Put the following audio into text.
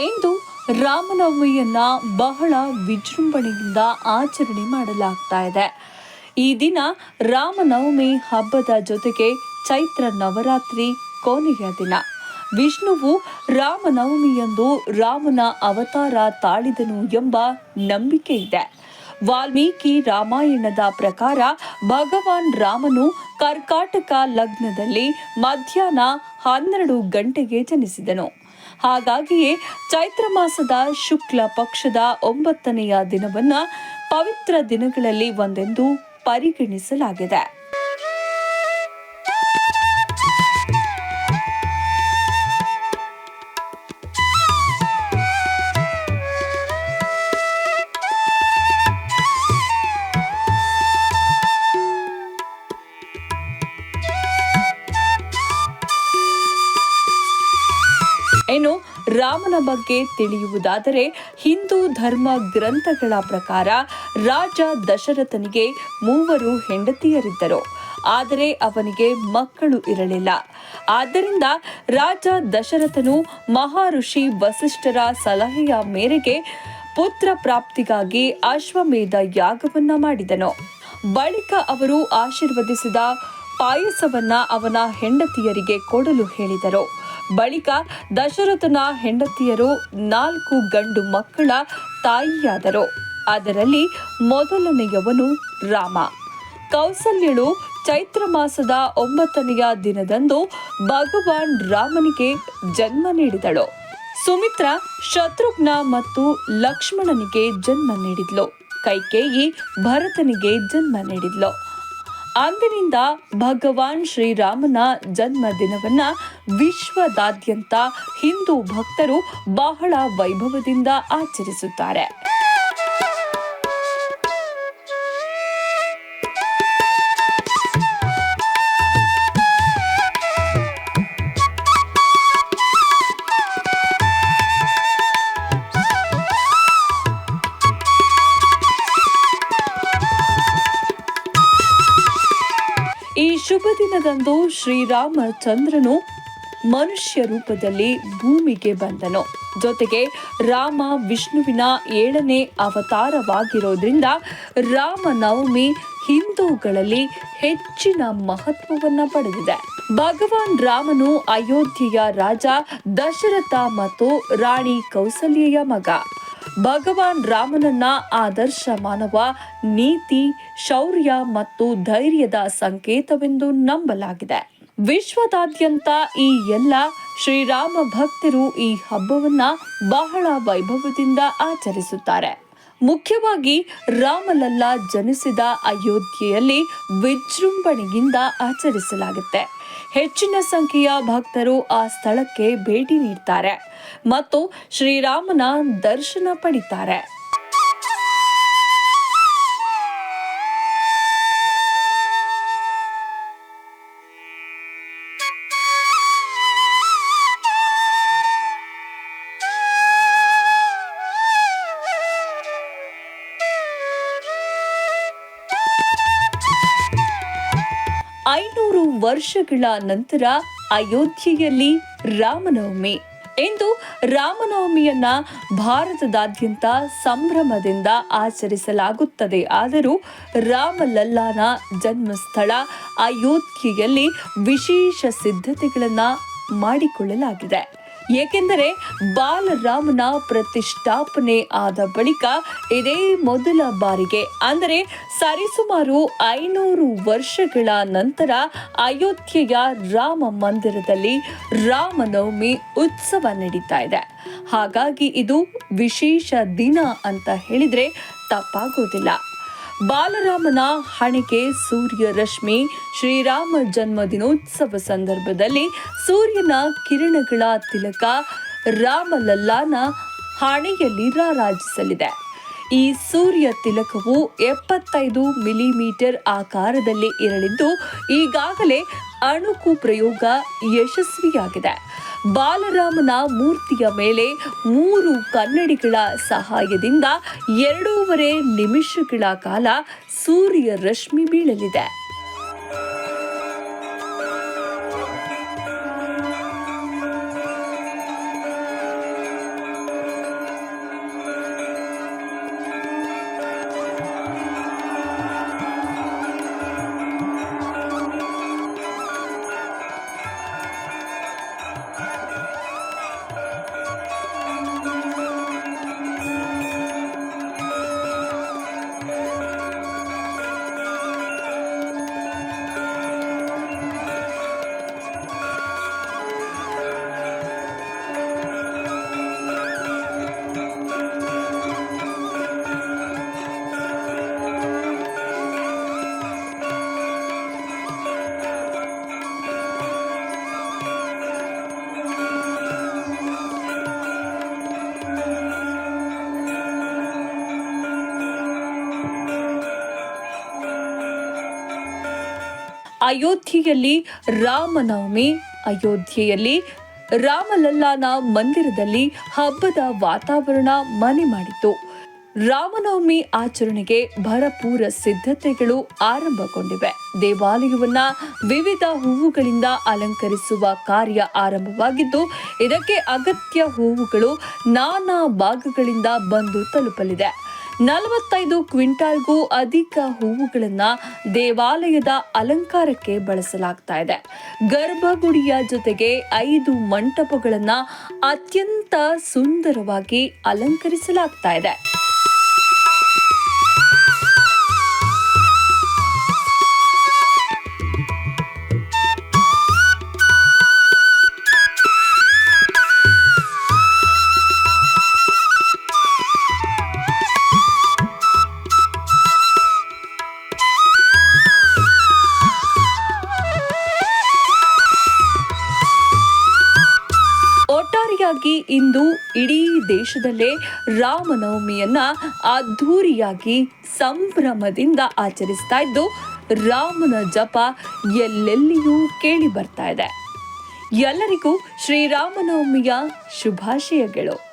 ಇಂದು ರಾಮನವಮಿಯನ್ನ ಬಹಳ ವಿಜೃಂಭಣೆಯಿಂದ ಆಚರಣೆ ಮಾಡಲಾಗ್ತಾ ಇದೆ. ಈ ದಿನ ರಾಮನವಮಿ ಹಬ್ಬದ ಜೊತೆಗೆ ಚೈತ್ರ ನವರಾತ್ರಿ ಕೊನೆಯ ದಿನ. ವಿಷ್ಣುವು ರಾಮನವಮಿಯಂದು ರಾಮನ ಅವತಾರ ತಾಳಿದನು ಎಂಬ ನಂಬಿಕೆ ಇದೆ. ವಾಲ್ಮೀಕಿ ರಾಮಾಯಣದ ಪ್ರಕಾರ ಭಗವಾನ್ ರಾಮನು ಕರ್ಕಾಟಕ ಲಗ್ನದಲ್ಲಿ ಮಧ್ಯಾಹ್ನ ಹನ್ನೆರಡು ಗಂಟೆಗೆ ಜನಿಸಿದನು. ಹಾಗಾಗಿಯೇ ಚೈತ್ರ ಮಾಸದ ಶುಕ್ಲ ಪಕ್ಷದ ಒಂಬತ್ತನೆಯ ದಿನವನ್ನು ಪವಿತ್ರ ದಿನಗಳಲ್ಲಿ ಒಂದೆಂದು ಪರಿಗಣಿಸಲಾಗಿದೆ. ರಾಮನ ಬಗ್ಗೆ ತಿಳಿಯುವುದಾದರೆ ಹಿಂದೂ ಧರ್ಮ ಗ್ರಂಥಗಳ ಪ್ರಕಾರ ರಾಜ ದಶರಥನಿಗೆ ಮೂವರು ಹೆಂಡತಿಯರಿದ್ದರು. ಆದರೆ ಅವನಿಗೆ ಮಕ್ಕಳು ಇರಲಿಲ್ಲ. ಆದ್ದರಿಂದ ರಾಜ ದಶರಥನು ಮಹಾಋಷಿ ವಸಿಷ್ಠರ ಸಲಹೆಯ ಮೇರೆಗೆ ಪುತ್ರ ಪ್ರಾಪ್ತಿಗಾಗಿ ಅಶ್ವಮೇಧ ಯಾಗವನ್ನ ಮಾಡಿದನು. ಬಳಿಕ ಅವರು ಆಶೀರ್ವದಿಸಿದ ಪಾಯಸವನ್ನ ಅವನ ಹೆಂಡತಿಯರಿಗೆ ಕೊಡಲು ಹೇಳಿದರು. ಬಳಿಕ ದಶರಥನ ಹೆಂಡತಿಯರು ನಾಲ್ಕು ಗಂಡು ಮಕ್ಕಳ ತಾಯಿಯಾದರು. ಅದರಲ್ಲಿ ಮೊದಲನೆಯವನು ರಾಮ. ಕೌಸಲ್ಯಳು ಚೈತ್ರ ಮಾಸದ ಒಂಬತ್ತನೆಯ ದಿನದಂದು ಭಗವಾನ್ ರಾಮನಿಗೆ ಜನ್ಮ ನೀಡಿದಳು. ಸುಮಿತ್ರ ಶತ್ರುಘ್ನ ಮತ್ತು ಲಕ್ಷ್ಮಣನಿಗೆ ಜನ್ಮ ನೀಡಿದ್ಲು. ಕೈಕೇಯಿ ಭರತನಿಗೆ ಜನ್ಮ ನೀಡಿದ್ಲು. ಅಂದಿನಿಂದ ಭಗವಾನ್ ಶ್ರೀರಾಮನ ಜನ್ಮ ದಿನವನ್ನ ವಿಶ್ವದಾದ್ಯಂತ ಹಿಂದೂ ಭಕ್ತರು ಬಹಳ ವೈಭವದಿಂದ ಆಚರಿಸುತ್ತಾರೆ. ಈ ಶುಭ ದಿನದಂದು ಶ್ರೀರಾಮಚಂದ್ರನು ಮನುಷ್ಯ ರೂಪದಲ್ಲಿ ಭೂಮಿಗೆ ಬಂದನು. ಜೊತೆಗೆ ರಾಮ ವಿಷ್ಣುವಿನ ಏಳನೇ ಅವತಾರವಾಗಿರೋದ್ರಿಂದ ರಾಮನವಮಿ ಹಿಂದೂಗಳಲ್ಲಿ ಹೆಚ್ಚಿನ ಮಹತ್ವವನ್ನು ಪಡೆದಿದೆ. ಭಗವಾನ್ ರಾಮನು ಅಯೋಧ್ಯೆಯ ರಾಜ ದಶರಥ ಮತ್ತು ರಾಣಿ ಕೌಸಲ್ಯೆಯ ಮಗ. ಭಗವಾನ್ ರಾಮನನ್ನ ಆದರ್ಶ ಮಾನವ, ನೀತಿ, ಶೌರ್ಯ ಮತ್ತು ಧೈರ್ಯದ ಸಂಕೇತವೆಂದು ನಂಬಲಾಗಿದೆ. ವಿಶ್ವದಾದ್ಯಂತ ಈ ಎಲ್ಲ ಶ್ರೀರಾಮ ಭಕ್ತರು ಈ ಹಬ್ಬವನ್ನ ಬಹಳ ವೈಭವದಿಂದ ಆಚರಿಸುತ್ತಾರೆ. ಮುಖ್ಯವಾಗಿ ರಾಮಲಲ್ಲ ಜನಿಸಿದ ಅಯೋಧ್ಯೆಯಲ್ಲಿ ವಿಜೃಂಭಣೆಯಿಂದ ಆಚರಿಸಲಾಗುತ್ತೆ. ಹೆಚ್ಚಿನ ಸಂಖ್ಯೆಯ ಭಕ್ತರು ಆ ಸ್ಥಳಕ್ಕೆ ಭೇಟಿ ನೀಡ್ತಾರೆ ಮತ್ತು ಶ್ರೀರಾಮನ ದರ್ಶನ ಪಡಿತಾರೆ. ಐನೂರು ವರ್ಷಗಳ ನಂತರ ಅಯೋಧ್ಯೆಯಲ್ಲಿ ರಾಮನವಮಿ. ಇಂದು ರಾಮನವಮಿಯನ್ನ ಭಾರತದಾದ್ಯಂತ ಸಂಭ್ರಮದಿಂದ ಆಚರಿಸಲಾಗುತ್ತದೆ. ಆದರೂ ರಾಮಲಲ್ಲಾನ ಜನ್ಮಸ್ಥಳ ಅಯೋಧ್ಯೆಯಲ್ಲಿ ವಿಶೇಷ ಸಿದ್ಧತೆಗಳನ್ನು ಮಾಡಿಕೊಳ್ಳಲಾಗಿದೆ. ಏಕೆಂದರೆ ಬಾಲರಾಮನ ಪ್ರತಿಷ್ಠಾಪನೆ ಆದ ಬಳಿಕ ಇದೇ ಮೊದಲ ಬಾರಿಗೆ, ಅಂದರೆ ಸರಿಸುಮಾರು ಐನೂರು ವರ್ಷಗಳ ನಂತರ ಅಯೋಧ್ಯೆಯ ರಾಮ ಮಂದಿರದಲ್ಲಿ ರಾಮನವಮಿ ಉತ್ಸವ ನಡೀತಾ ಇದೆ. ಹಾಗಾಗಿ ಇದು ವಿಶೇಷ ದಿನ ಅಂತ ಹೇಳಿದ್ರೆ ತಪ್ಪಾಗೋದಿಲ್ಲ. ಬಾಲರಾಮನ ಹಣೆಗೆ ಸೂರ್ಯ ರಶ್ಮಿ ಶ್ರೀರಾಮ ಜನ್ಮ ದಿನೋತ್ಸವ ಸಂದರ್ಭದಲ್ಲಿ ಸೂರ್ಯನ ಕಿರಣಗಳ ತಿಲಕ ರಾಮಲಲ್ಲಾನ ಹಣೆಯಲ್ಲಿ ರಾರಾಜಿಸಲಿದೆ. ಈ ಸೂರ್ಯ ತಿಲಕವು ಎಪ್ಪತ್ತೈದು ಮಿಲಿಮೀಟರ್ ಆಕಾರದಲ್ಲಿ ಇರಲಿದ್ದು, ಈಗಾಗಲೇ ಅಣುಕು ಪ್ರಯೋಗ ಯಶಸ್ವಿಯಾಗಿದೆ. ಬಾಲರಾಮನ ಮೂರ್ತಿಯ ಮೇಲೆ ಮೂರು ಕನ್ನಡಿಗಳ ಸಹಾಯದಿಂದ ಎರಡೂವರೆ ನಿಮಿಷಗಳ ಕಾಲ ಸೂರ್ಯ ರಶ್ಮಿ ಬೀಳಲಿದೆ. ಅಯೋಧ್ಯೆಯಲ್ಲಿ ರಾಮನವಮಿ, ಅಯೋಧ್ಯೆಯಲ್ಲಿ ರಾಮಲಲ್ಲಾನ ಮಂದಿರದಲ್ಲಿ ಹಬ್ಬದ ವಾತಾವರಣ ಮನೆ ಮಾಡಿತು. ರಾಮನವಮಿ ಆಚರಣೆಗೆ ಭರಪೂರ ಸಿದ್ಧತೆಗಳು ಆರಂಭಗೊಂಡಿವೆ. ದೇವಾಲಯವನ್ನ ವಿವಿಧ ಹೂವುಗಳಿಂದ ಅಲಂಕರಿಸುವ ಕಾರ್ಯ ಆರಂಭವಾಗಿದ್ದು, ಇದಕ್ಕೆ ಅಗತ್ಯ ಹೂವುಗಳು ನಾನಾ ಭಾಗಗಳಿಂದ ಬಂದು ತಲುಪಲಿದೆ. ನಲವತ್ತೈದು ಕ್ವಿಂಟಾಲ್ಗೂ ಅಧಿಕ ಹೂವುಗಳನ್ನ ದೇವಾಲಯದ ಅಲಂಕಾರಕ್ಕೆ ಬಳಸಲಾಗ್ತಾ ಇದೆ. ಗರ್ಭಗುಡಿಯ ಜೊತೆಗೆ ಐದು ಮಂಟಪಗಳನ್ನ ಅತ್ಯಂತ ಸುಂದರವಾಗಿ ಅಲಂಕರಿಸಲಾಗ್ತಾ ಇದೆ. ಒಟ್ಟಾರೆಯಾಗಿ ಇಂದು ಇಡೀ ದೇಶದಲ್ಲೇ ರಾಮನವಮಿಯನ್ನ ಅದ್ಧೂರಿಯಾಗಿ ಸಂಭ್ರಮದಿಂದ ಆಚರಿಸ್ತಾ ಇದ್ದು ರಾಮನ ಜಪ ಎಲ್ಲೆಲ್ಲಿಯೂ ಕೇಳಿ ಬರ್ತಾ ಇದೆ. ಎಲ್ಲರಿಗೂ ಶ್ರೀರಾಮನವಮಿಯ ಶುಭಾಶಯಗಳು.